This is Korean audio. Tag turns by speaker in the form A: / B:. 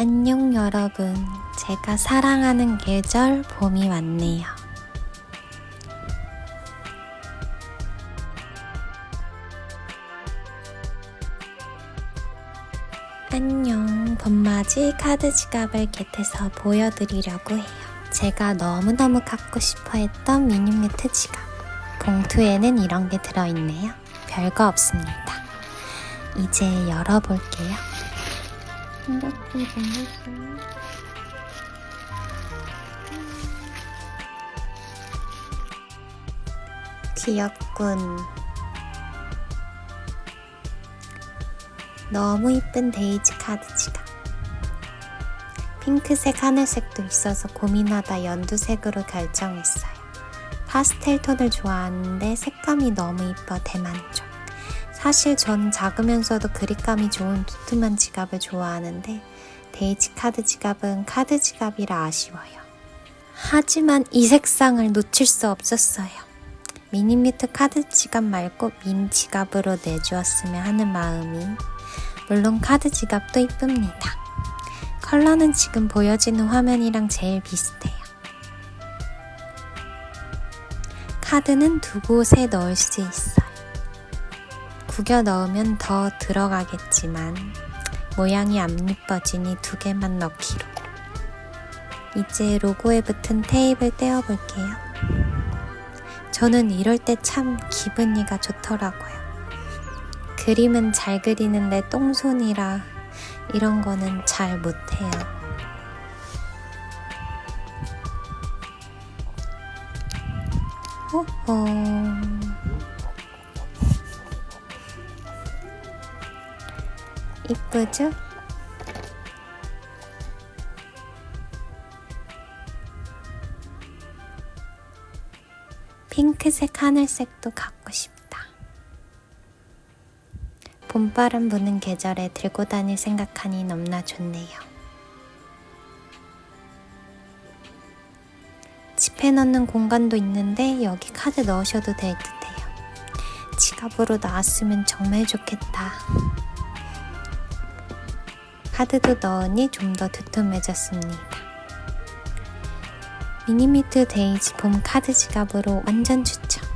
A: 안녕 여러분. 제가 사랑하는 계절 봄이 왔네요. 안녕. 봄맞이 카드 지갑을 겟해서 보여드리려고 해요. 제가 너무너무 갖고 싶어 했던 미니매트 지갑. 봉투에는 이런 게 들어있네요. 별거 없습니다. 이제 열어볼게요. 생각보다 생겼어요. 귀엽군. 너무 이쁜 데이지 카드 지갑. 핑크색, 하늘색도 있어서 고민하다 연두색으로 결정했어요. 파스텔 톤을 좋아하는데 색감이 너무 이뻐 대만족. 사실 전 작으면서도 그립감이 좋은 두툼한 지갑을 좋아하는데 데이지 카드 지갑은 카드 지갑이라 아쉬워요. 하지만 이 색상을 놓칠 수 없었어요. 미니미트 카드 지갑 말고 민 지갑으로 내주었으면 하는 마음이 물론 카드 지갑도 이쁩니다. 컬러는 지금 보여지는 화면이랑 제일 비슷해요. 카드는 두 곳에 넣을 수 있어요. 구겨 넣으면 더 들어가겠지만 모양이 안 이뻐지니 두 개만 넣기로. 이제 로고에 붙은 테이프를 떼어볼게요. 저는 이럴 때 참 기분이가 좋더라고요. 그림은 잘 그리는데 똥손이라 이런 거는 잘 못해요. 호호. 이쁘죠? 핑크색 하늘색도 갖고 싶다. 봄바람 부는 계절에 들고 다닐 생각하니 너무나 좋네요. 집에 넣는 공간도 있는데 여기 카드 넣으셔도 될 듯해요. 지갑으로 나왔으면 정말 좋겠다. 카드도 넣으니 좀 더 두툼해졌습니다. 미니미트 데이지 봄 카드 지갑으로 완전 추천!